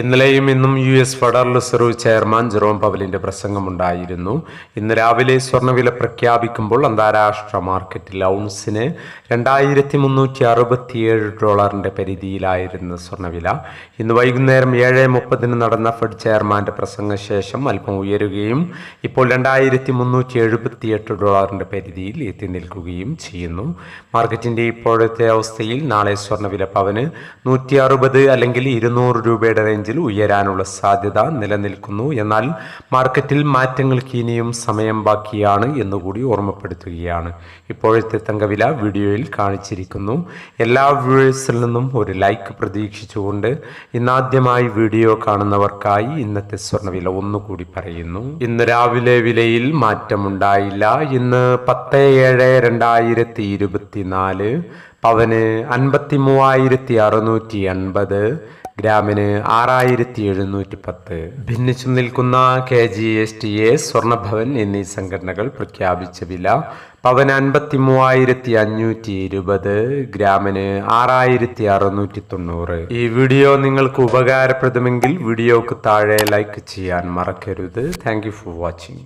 ഇന്നലെയും ഇന്നും U S federal reserve chairman Jerome പവലിന്റെ പ്രസംഗമുണ്ടായിരുന്നു. ഇന്ന് രാവിലെ സ്വർണവില പ്രഖ്യാപിക്കുമ്പോൾ അന്താരാഷ്ട്ര മാർക്കറ്റിൽ ഔൺസിന് രണ്ടായിരത്തി മുന്നൂറ്റി അറുപത്തിയേഴ് ഡോളറിന്റെ പരിധിയിലായിരുന്നു സ്വർണവില ഇന്ന് വൈകുന്നേരം ഏഴ് മുപ്പതിന് നടന്ന ഫെഡ് ചെയർമാന്റെ പ്രസംഗശേഷം അല്പം ഉയരുകയും ഇപ്പോൾ രണ്ടായിരത്തി മുന്നൂറ്റി എഴുപത്തിയെട്ട് ഡോളറിന്റെ പരിധിയിൽ എത്തി നിൽക്കുകയും ചെയ്യുന്നു. മാർക്കറ്റിന്റെ ഇപ്പോഴത്തെ അവസ്ഥയിൽ നാളെ സ്വർണവില പവന് നൂറ്റി അറുപത് അല്ലെങ്കിൽ ഇരുന്നൂറ് രൂപയുടെ റേഞ്ചിൽ ഉയരാനുള്ള സാധ്യത നിലനിൽക്കുന്നു. എന്നാൽ മാർക്കറ്റിൽ മാറ്റങ്ങൾക്ക് ഇനിയും സമയം ബാക്കിയാണ് എന്നുകൂടി ഓർമ്മപ്പെടുത്തുകയാണ്. ഇപ്പോഴത്തെ തങ്കവില വീഡിയോയിൽ കാണിച്ചിരിക്കുന്നു. എല്ലാ വ്യൂവേഴ്സിൽ നിന്നും ഒരു ലൈക്ക് പ്രതീക്ഷിച്ചുകൊണ്ട് ഇന്നാദ്യമായി വീഡിയോ കാണുന്നവർക്കായി ഇന്നത്തെ സ്വർണവില ഒന്നുകൂടി പറയുന്നു. ഇന്ന് രാവിലെ വിലയിൽ മാറ്റമുണ്ടായില്ല. ഇന്ന് പത്ത് ഏഴ് രണ്ടായിരത്തി ഇരുപത്തിനാല് പവന് അൻപത്തി മൂവായിരത്തി അറുന്നൂറ്റി എൺപത് ഗ്രാമിന് ആറായിരത്തി എഴുന്നൂറ്റി പത്ത് ഭിന്നിച്ചു നിൽക്കുന്ന K G S T A Swarnabhavan എന്നീ സംഘടനകൾ പ്രഖ്യാപിച്ച വില പവൻ അൻപത്തി മൂവായിരത്തി അഞ്ഞൂറ്റി ഇരുപത് ഗ്രാമിന് ആറായിരത്തി അറുന്നൂറ്റി തൊണ്ണൂറ് ഈ വീഡിയോ നിങ്ങൾക്ക് ഉപകാരപ്രദമെങ്കിൽ വീഡിയോക്ക് താഴെ ലൈക്ക് ചെയ്യാൻ മറക്കരുത്. Thank for watching.